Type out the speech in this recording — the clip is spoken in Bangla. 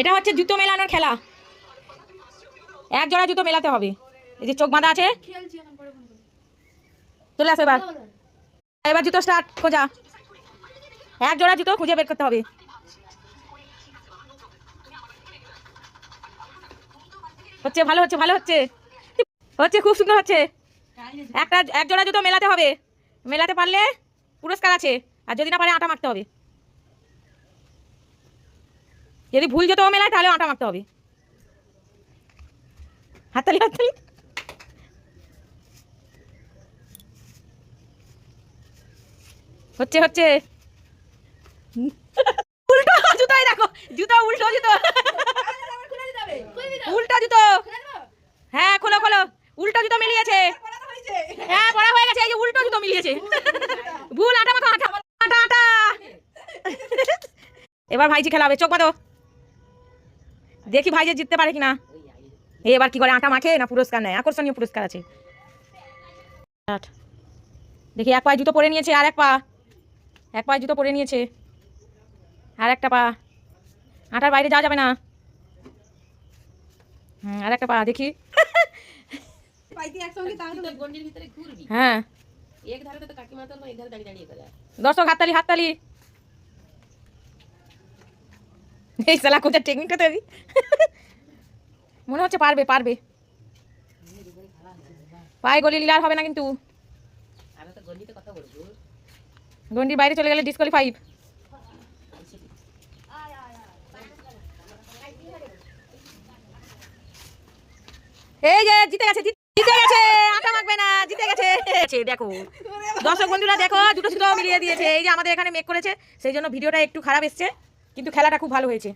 এটা হচ্ছে জুতো মেলানোর খেলা। এক জোড়া জুতো মেলাতে হবে। এই যে চোখ বাঁধা আছে। চলে আসো এবার। এবার জুতো স্টার্ট খোঁজা। এক জোড়া জুতো খুঁজে বের করতে হবে। হচ্ছে, ভালো হচ্ছে ভালো হচ্ছে। হচ্ছে, খুব সুন্দর হচ্ছে। একটা এক জোড়া জুতো মেলাতে হবে। মেলাতে পারলে পুরস্কার আছে। আর যদি না পারে, আটা মারতে হবে। যদি ভুল জুতো মেলায়, তাহলে আটা মারতে হবে। হাততালি হাততালি। হচ্ছে হচ্ছে। উল্টো জুতোই দেখো। জুতো, উল্টো জুতো। উল্টো জুতো। হ্যাঁ খোলো খোলো। উল্টো জুতো মিলিয়েছে। হ্যাঁ পড়া হয়ে গেছে। এই যে উল্টো জুতো মিলিয়েছে। ভুল, আটা মাখো আটা। আটা আটা। এবার ভাইজি খেলা হবে চোখ বাঁধো। দেখি ভাই যে জিততে পারে কিনা। এই এবার কি করে আটা মাখে না পুরস্কার নেয়? আকর্ষণীয় পুরস্কার আছে। দেখি এক পায়ে জুতো পরে নিয়েছে আর এক পা। এক পায়ে জুতো পরে নিয়েছে আর একটা পা। আটার বাইরে যাওয়া যাবে না। হুম আর একটা পা দেখি। হ্যাঁ। দর্শক হাততালি হাততালি। এই সালা কোথায় টেকনিকটা তৈরি? মনে হচ্ছে পারবে পারবে। পায়ে গলি লিলার হবে না কিন্তু। গন্ডির বাইরে চলে গেলে ডিসকোয়ালিফাই এই যে, জিতে গেছে জিতে গেছে মাখবে না, জিতে গেছে। দেখো, দর্শক বন্ধুরা দেখো দুটো সুতো মিলিয়ে দিয়েছে। এই যে আমাদের এখানে মেক করেছে, সেই জন্য ভিডিওটা একটু খারাপ এসছে। কিন্তু খেলাটা খুব ভালো হয়েছে।